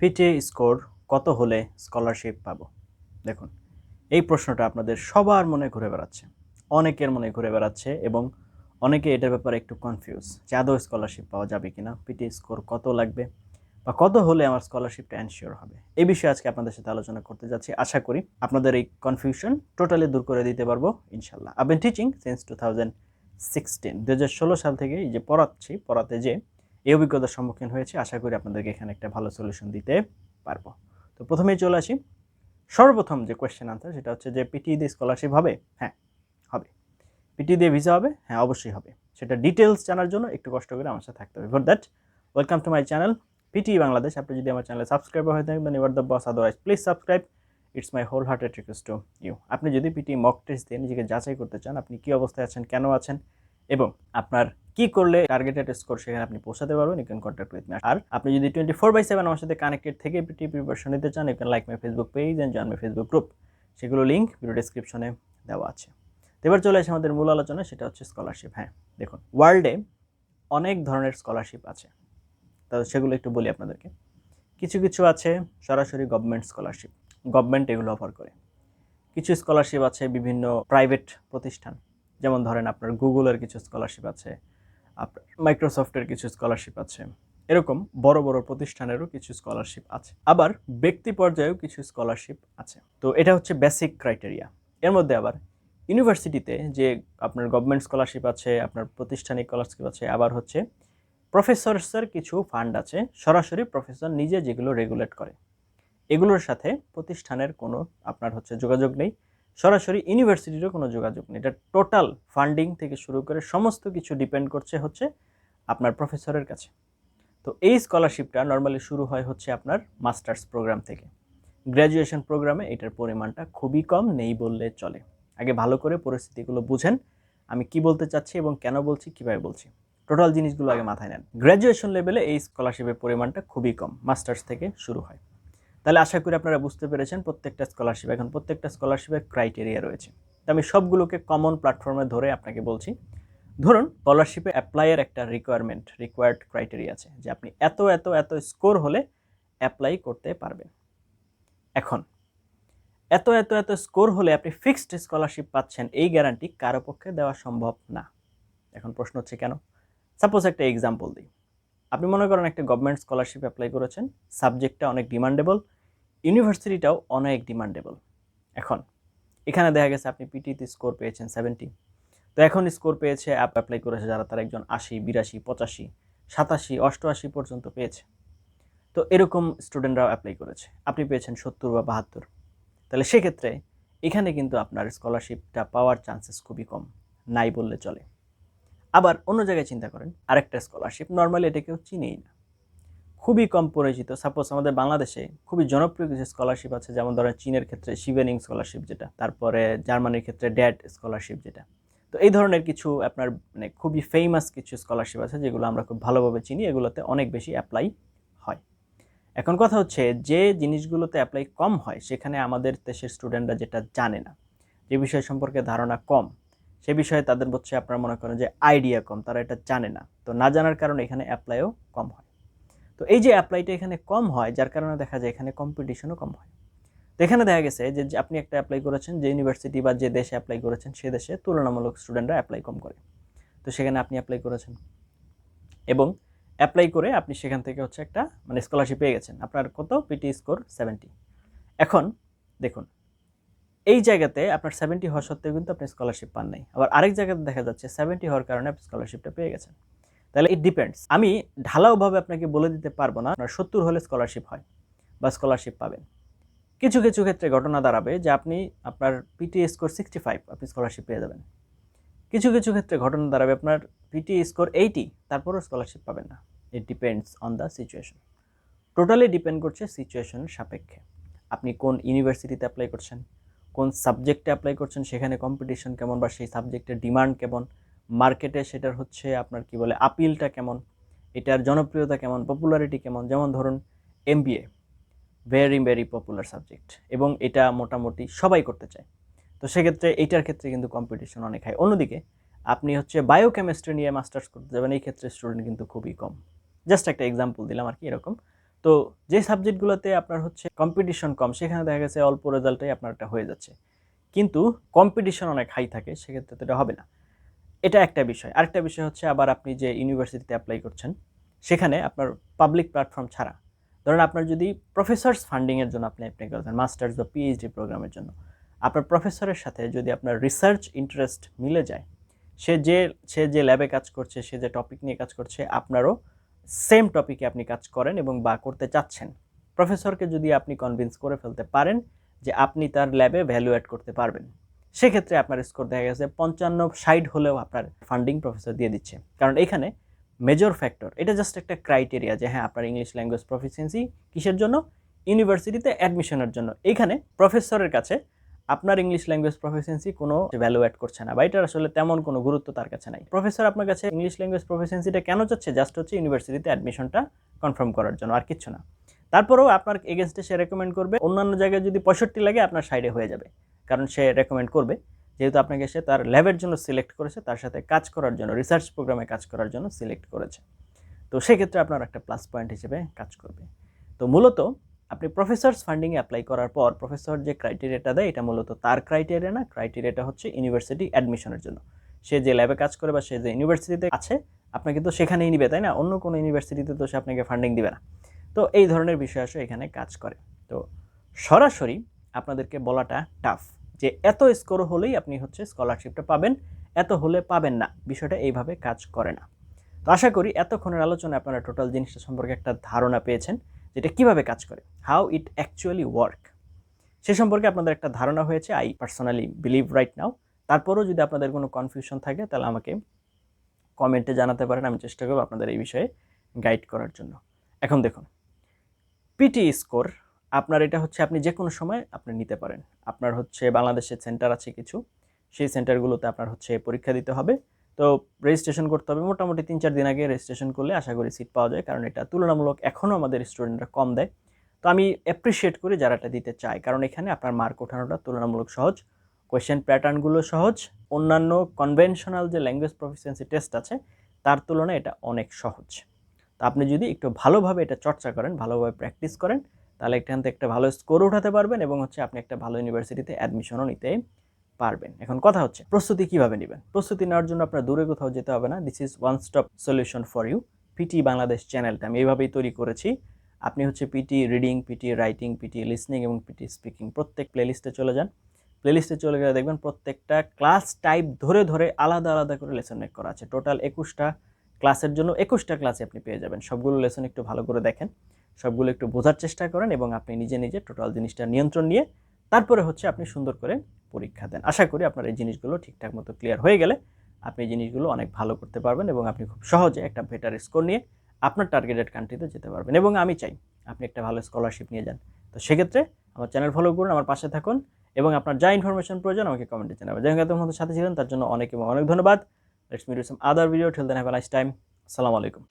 PT score কত হলে scholarship পাবো? দেখুন, এই প্রশ্নটা আপনাদের সবার মনে ঘুরে বেড়াচ্ছে। অনেকের মনে ঘুরে বেড়াচ্ছে এবং অনেকে এটার ব্যাপারে একটু কনফিউজ যে আদৌ স্কলারশিপ পাওয়া যাবে কিনা, পিটি স্কোর কত লাগবে বা কত হলে আমার স্কলারশিপটা এনশিওর হবে। এই বিষয়ে আজকে আপনাদের সাথে আলোচনা করতে যাচ্ছি। আশা করি আপনাদের এই কনফিউশন টোটালি দূর করে দিতে পারব ইনশাল্লাহ I been teaching since two thousand sixteen দু হাজার ষোলো সাল থেকে যে পড়াচ্ছি, পড়াতে যে এই অভিজ্ঞতার সম্মুখীন হয়েছে। আশা করি আপনাদেরকে এখানে একটা ভালো সলিউশন দিতে পারব। তো প্রথমেই চলে আসি। সর্বপ্রথম যে কোয়েশ্চেন আনসার সেটা হচ্ছে যে পিটি দিয়ে স্কলারশিপ হবে? হ্যাঁ হবে। পিটি দিয়ে ভিসা হবে? হ্যাঁ অবশ্যই হবে। সেটা ডিটেলস জানার জন্য একটু কষ্ট করে আমার সাথে থাকতে হবে। For that welcome to my channel PT Bangladesh আপনি যদি আমার চ্যানেলে সাবস্ক্রাইবার হয়ে থাকবেন এবার the boss otherwise please subscribe it's my whole hearted request to you আপনি যদি পিটি মক টেস্ট দিয়ে নিজেকে যাচাই করতে চান, আপনি কী অবস্থায় আছেন, কেন আছেন এবং আপনার কি করলে টার্গেটেড স্কোর সেখানে আপনি পৌঁছাতে পারবেন ইউ কন্ট্যাক্ট উইথ মি আর আপনি যদি টোয়েন্টি ফোর বাই সেভেন আমার সাথে কানেক্টেড থেকে পিটি প্রিপারেশন নিতে চান you can like my Facebook page and join my Facebook group সেগুলো লিঙ্ক ভিডিও ডিসক্রিপশনে দেওয়া আছে। তো এবার চলে আসে আমাদের মূল আলোচনা সেটা হচ্ছে স্কলারশিপ হ্যাঁ দেখুন ওয়ার্ল্ডে অনেক ধরনের স্কলারশিপ আছে। তো সেগুলো একটু বলি আপনাদেরকে। কিছু কিছু আছে সরাসরি গভর্নমেন্ট স্কলারশিপ গভর্নমেন্ট এগুলো অফার করে। কিছু স্কলারশিপ আছে বিভিন্ন প্রাইভেট প্রতিষ্ঠান। যেমন ধরেন আপনার গুগলের কিছু স্কলারশিপ আছে মাইক্রোসফটের কিছু স্কলারশিপ আছে, এরকম বড় বড় প্রতিষ্ঠানেরও কিছু স্কলারশিপ আছে। আবার ব্যক্তি পর্যায়েও কিছু স্কলারশিপ আছে। তো এটা হচ্ছে বেসিক ক্রাইটেরিয়া এর মধ্যে আবার ইউনিভার্সিটিতে যে আপনার গভর্নমেন্ট স্কলারশিপ আছে, আপনার প্রতিষ্ঠানিক স্কলারশিপ আছে, আবার হচ্ছে প্রফেসরসের কিছু ফান্ড আছে, সরাসরি প্রফেসর নিজে যেগুলো রেগুলেট করে। এগুলোর সাথে প্রতিষ্ঠানের কোনো আপনার হচ্ছে যোগাযোগ নেই। সরাসরি ইউনিভার্সিটিরও কোনো যোগাযোগ নেই। এটা টোটাল ফান্ডিং থেকে শুরু করে সমস্ত কিছু ডিপেন্ড করছে হচ্ছে আপনার প্রফেসরের কাছে। তো এই স্কলারশিপটা নর্মালি শুরু হয় হচ্ছে আপনার মাস্টার্স প্রোগ্রাম থেকে। গ্র্যাজুয়েশন প্রোগ্রামে এটার পরিমাণটা খুবই কম, নেই বললে চলে। আগে ভালো করে পরিস্থিতিগুলো বুঝেন, আমি কি বলতে চাচ্ছি এবং কেন বলছি, কীভাবে বলছি। টোটাল জিনিসগুলো আগে মাথায় নেন। গ্র্যাজুয়েশন লেভেলে এই স্কলারশিপের পরিমাণটা খুবই কম মাস্টার্স থেকে শুরু হয়। তাহলে আশা করি আপনারা বুঝতে পেরেছেন প্রত্যেকটা স্কলারশিপ এখন প্রত্যেকটা স্কলারশিপের ক্রাইটেরিয়া রয়েছে। তো আমি সবগুলোকে কমন প্ল্যাটফর্মে ধরে আপনাকে বলছি। ধরুন স্কলারশিপে অ্যাপ্লাইয়ের একটা রিকোয়ারমেন্ট রিকোয়ার্ড ক্রাইটেরিয়া আছে, যে আপনি এত এত এত স্কোর হলে অ্যাপ্লাই করতে পারবেন। এখন, এত এত এত স্কোর হলে আপনি ফিক্সড স্কলারশিপ পাচ্ছেন, এই গ্যারান্টি কারও পক্ষে দেওয়া সম্ভব না। এখন প্রশ্ন হচ্ছে কেন? সাপোজ একটা এক্সাম্পল দিই। আপনি মনে করেন একটা গভর্নমেন্ট স্কলারশিপ অ্যাপ্লাই করেছেন সাবজেক্টটা অনেক ডিমান্ডেবল ইউনিভার্সিটিটাও অনেক ডিমান্ডেবল এখন, এখানে দেখা গেছে আপনি পিটিতে স্কোর পেয়েছেন সেভেন্টি তো এখন স্কোর পেয়েছে অ্যাপ অ্যাপ্লাই করেছে যারা, তারা একজন আশি, বিরাশি, পঁচাশি, সাতাশি, অষ্টআশি পর্যন্ত পেয়েছে। তো এরকম স্টুডেন্টরাও অ্যাপ্লাই করেছে। আপনি পেয়েছেন সত্তর বা বাহাত্তর। তাহলে সেক্ষেত্রে এখানে কিন্তু আপনার স্কলারশিপটা পাওয়ার চান্সেস খুবই কম, নাই বললে চলে। আবার অন্য জায়গায় চিন্তা করেন, আরেকটা স্কলারশিপ নর্মালি এটা কেউ চিনেই না। খুবই কম পরিচিত সাপোজ আমাদের বাংলাদেশে খুবই জনপ্রিয় কিছু স্কলারশিপ আছে, যেমন ধরেন চীনের ক্ষেত্রে শিভেনিং স্কলারশিপ যেটা, তারপরে জার্মানির ক্ষেত্রে ড্যাড স্কলারশিপ যেটা। তো এই ধরনের কিছু আপনার মানে খুবই ফেমাস কিছু স্কলারশিপ আছে, যেগুলো আমরা খুব ভালোভাবে চিনি, এগুলোতে অনেক বেশি অ্যাপ্লাই হয়। এখন কথা হচ্ছে, যে জিনিসগুলোতে অ্যাপ্লাই কম হয়, সেখানে আমাদের দেশের স্টুডেন্টরা যেটা জানে না, যে বিষয় সম্পর্কে ধারণা কম সে বিষয়ে তাদের হচ্ছে আপনারা মনে করেন যে আইডিয়া কম, তারা এটা জানে না। তো না জানার কারণে এখানে অ্যাপ্লাইও কম হয়। তো এই যে অ্যাপ্লাইটা এখানে কম হয়, যার কারণে দেখা যায় এখানে কম্পিটিশনও কম হয়। তো এখানে দেখা গেছে যে আপনি একটা অ্যাপ্লাই করেছেন, যে ইউনিভার্সিটি বা যে দেশে অ্যাপ্লাই করেছেন, সে দেশে তুলনামূলক স্টুডেন্টরা অ্যাপ্লাই কম করে। তো সেখানে আপনি অ্যাপ্লাই করেছেন। এবং অ্যাপ্লাই করে আপনি সেখান থেকে হচ্ছে একটা মানে স্কলারশিপ পেয়ে গেছেন। আপনার কত? পিটি স্কোর সেভেন্টি এখন দেখুন এই জায়গাতে আপনার সেভেন্টি হওয়া সত্ত্বেও কিন্তু আপনি স্কলারশিপ পান নাই। আবার আরেক জায়গাতে দেখা যাচ্ছে সেভেন্টি হওয়ার কারণে আপনি স্কলারশিপটা পেয়ে গেছেন। তাহলে ইট ডিপেন্ডস আমি ঢালাওভাবে আপনাকে বলে দিতে পারব না, আপনার সত্তর হলে স্কলারশিপ হয় বা স্কলারশিপ পাবেন। কিছু কিছু ক্ষেত্রে ঘটনা দাঁড়াবে যে আপনি আপনার পিটি স্কোর সিক্সটি ফাইভ আপনি স্কলারশিপ পেয়ে যাবেন। কিছু কিছু ক্ষেত্রে ঘটনা দাঁড়াবে, আপনার পিটি স্কোর এইটি তারপরেও স্কলারশিপ পাবেন না। It depends on the situation totally depend করছে সিচুয়েশনের সাপেক্ষে। আপনি কোন ইউনিভার্সিটিতে অ্যাপ্লাই করছেন? কোন সাবজেক্টে অ্যাপ্লাই করছেন, সেখানে কম্পিটিশন কেমন বা সেই সাবজেক্টের ডিমান্ড কেমন? মার্কেটে সেটার হচ্ছে আপনার কি বলে আপিলটা কেমন? এটার জনপ্রিয়তা কেমন? পপুলারিটি কেমন? যেমন ধরুন MBA very very popular subject এবং এটা মোটামুটি সবাই করতে চায়। তো সেক্ষেত্রে এইটার ক্ষেত্রে কিন্তু কম্পিটিশন অনেক হয় অন্যদিকে, আপনি হচ্ছে বায়োকেমিস্ট্রি নিয়ে মাস্টার্স করতে যাবেন, এই ক্ষেত্রে স্টুডেন্ট কিন্তু খুবই কম। জাস্ট একটা এক্সাম্পল দিলাম আর কি, এরকম। তো যে সাবজেক্টগুলোতে আপনার হচ্ছে কম্পিটিশন কম, সেখানে দেখা গেছে অল্প রেজাল্টেই আপনার এটা হয়ে যাচ্ছে। কিন্তু কম্পিটিশন অনেক হাই থাকে, সেক্ষেত্রে তো এটা হবে না। এটা একটা বিষয়। আরেকটা বিষয় হচ্ছে আবার আপনি যে ইউনিভার্সিটিতে অ্যাপ্লাই করছেন, সেখানে আপনার পাবলিক প্ল্যাটফর্ম ছাড়া। ধরেন আপনার যদি প্রফেসর্স ফান্ডিংয়ের জন্য আপনি অ্যাপ্লাই করতেন মাস্টার্স বা পিএইচডি প্রোগ্রামের জন্য। আপনার প্রফেসরের সাথে যদি আপনার রিসার্চ ইন্টারেস্ট মিলে যায়, সে যে সে যে ল্যাবে কাজ করছে, সে যে টপিক নিয়ে কাজ করছে, আপনারও সেম টপিকে আপনি কাজ করেন এবং বা করতে চাচ্ছেন। প্রফেসরকে যদি আপনি কনভিন্স করে ফেলতে পারেন যে আপনি তার ল্যাবে ভ্যালু অ্যাড করতে পারবেন, সেক্ষেত্রে আপনার স্কোর দেখা গেছে পঞ্চান্ন ষাট হলেও আপনার ফান্ডিং প্রফেসর দিয়ে দিচ্ছে। কারণ এখানে মেজর ফ্যাক্টর এটা জাস্ট একটা ক্রাইটেরিয়া যে হ্যাঁ আপনার ইংলিশ ল্যাঙ্গুয়েজ প্রফিসিয়েন্সি কিসের জন্য? ইউনিভার্সিটিতে অ্যাডমিশনের জন্য। এইখানে প্রফেসরের কাছে আপনার ইংলিশ ল্যাঙ্গুয়েজ প্রফিসিয়েন্সি কোনো ভ্যালু অ্যাড করছে না বা এটার আসলে তেমন কোনো গুরুত্ব তার কাছে নাই। প্রফেসর আপনার কাছে ইংলিশ ল্যাঙ্গুয়েজ প্রফিসিয়েন্সিটা কেন চাচ্ছে? জাস্ট হচ্ছে ইউনিভার্সিটিতে অ্যাডমিশনটা কনফার্ম করার জন্য, আর কিচ্ছু না। তারপরেও আপনার এগেনস্টে সে রেকমেন্ড করবে। অন্যান্য জায়গায় যদি পঁয়ষট্টি লাগে, আপনার সাইডে হয়ে যাবে। কারণ সে রেকমেন্ড করবে। যেহেতু আপনাকে সে তার ল্যাবের জন্য সিলেক্ট করেছে, তার সাথে কাজ করার জন্য রিসার্চ প্রোগ্রামে কাজ করার জন্য সিলেক্ট করেছে। তো সেক্ষেত্রে আপনার একটা প্লাস পয়েন্ট হিসেবে কাজ করবে। তো মূলত আপনি প্রফেসর্স ফান্ডিংয়ে অ্যাপ্লাই করার পর প্রফেসর যে ক্রাইটেরিয়াটা দেয়, এটা মূলত তার ক্রাইটেরিয়া না ক্রাইটেরিয়াটা হচ্ছে ইউনিভার্সিটি অ্যাডমিশনের জন্য। সে যে ল্যাবে কাজ করে বা সে যে ইউনিভার্সিটিতে আছে আপনাকে তো সেখানেই নিবে, তাই না? অন্য কোনো ইউনিভার্সিটিতে তো সে আপনাকে ফান্ডিং দিবে না। তো এই ধরনের বিষয় আসলে এখানে কাজ করে। তো সরাসরি আপনাদেরকে বলাটা টাফ যে এত স্কোর হলেই আপনি হচ্ছে স্কলারশিপটা পাবেন, এত হলে পাবেন না। বিষয়টা এইভাবে কাজ করে না। তো আশা করি এতক্ষণের আলোচনায় আপনারা টোটাল জিনিসটা সম্পর্কে একটা ধারণা পেয়েছেন। যেটা কীভাবে কাজ করে হাউ ইট অ্যাকচুয়ালি ওয়ার্ক সে সম্পর্কে আপনাদের একটা ধারণা হয়েছে I personally believe right now তারপরেও যদি আপনাদের কোনো কনফিউশন থাকে, তাহলে আমাকে কমেন্টে জানাতে পারেন, আমি চেষ্টা করব আপনাদের এই বিষয়ে গাইড করার জন্য। এখন দেখুন পিটি স্কোর আপনার এটা হচ্ছে আপনি যে কোনো সময় আপনি নিতে পারেন। আপনার হচ্ছে বাংলাদেশে সেন্টার আছে কিছু, সেই সেন্টারগুলোতে আপনার হচ্ছে পরীক্ষা দিতে হবে। তো রেজিস্ট্রেশন করতে হবে। মোটামুটি তিন চার দিন আগে রেজিস্ট্রেশন করলে আশা করি সিট পাওয়া যায়, কারণ এটা তুলনামূলক এখনও আমাদের স্টুডেন্টরা কম দেয়। তো আমি অ্যাপ্রিসিয়েট করি যারা এটা দিতে চায়, কারণ এখানে আপনার মার্ক ওঠানোটা তুলনামূলক সহজ কোয়েশ্চেন প্যাটার্নগুলো সহজ, অন্যান্য কনভেনশনাল যে ল্যাঙ্গুয়েজ প্রফিসিয়েন্সি টেস্ট আছে, তার তুলনায় এটা অনেক সহজ। তো আপনি যদি একটু ভালোভাবে এটা চর্চা করেন, ভালোভাবে প্র্যাকটিস করেন, তাহলে এখান থেকে একটা ভালো স্কোর উঠাতে পারবেন এবং হচ্ছে আপনি একটা ভালো ইউনিভার্সিটিতে অ্যাডমিশনও নিতে পারবেন। এখন কথা হচ্ছে, প্রস্তুতি কীভাবে নেবেন? প্রস্তুতি নেওয়ার জন্য আপনার দূরে কোথাও যেতে হবে না। This is one stop solution for you PT Bangladesh চ্যানেলটা আমি এইভাবেই তৈরি করেছি। আপনি হচ্ছে PT reading PT writing PT listening এবং পিটি স্পিকিং প্রত্যেক প্লেলিস্টে চলে যান। প্লেলিস্টে চলে গেলে দেখবেন প্রত্যেকটা ক্লাস টাইপ ধরে ধরে আলাদা আলাদা করে লেসন মেক করা আছে। টোটাল একুশটা ক্লাসের জন্য একুশটা ক্লাসে আপনি পেয়ে যাবেন। সবগুলো লেসন একটু ভালো করে দেখেন। সবগুলো একটু বোঝার চেষ্টা করেন এবং আপনি নিজে নিজে টোটাল জিনিসটা নিয়ন্ত্রণ নিয়ে তারপরে হচ্ছে আপনি সুন্দর করে পরীক্ষা দেন। আশা করি আপনার এই জিনিসগুলো ঠিকঠাক মতো ক্লিয়ার হয়ে গেলে আপনি এই জিনিসগুলো অনেক ভালো করতে পারবেন এবং আপনি খুব সহজে একটা বেটার স্কোর নিয়ে আপনার টার্গেটেড কান্ট্রিতে যেতে পারবেন। এবং আমি চাই আপনি একটা ভালো স্কলারশিপ নিয়ে যান। তো সেক্ষেত্রে আমার চ্যানেল ফলো করুন, আমার পাশে থাকুন এবং আপনার যা ইনফরমেশন প্রয়োজন আমাকে কমেন্টে জানাবেন। যাই হোক এত সাথে ছিলেন, তার জন্য অনেক এবং অনেক ধন্যবাদ। Let's meet some other video till then have nice time আসসালামু আলাইকুম।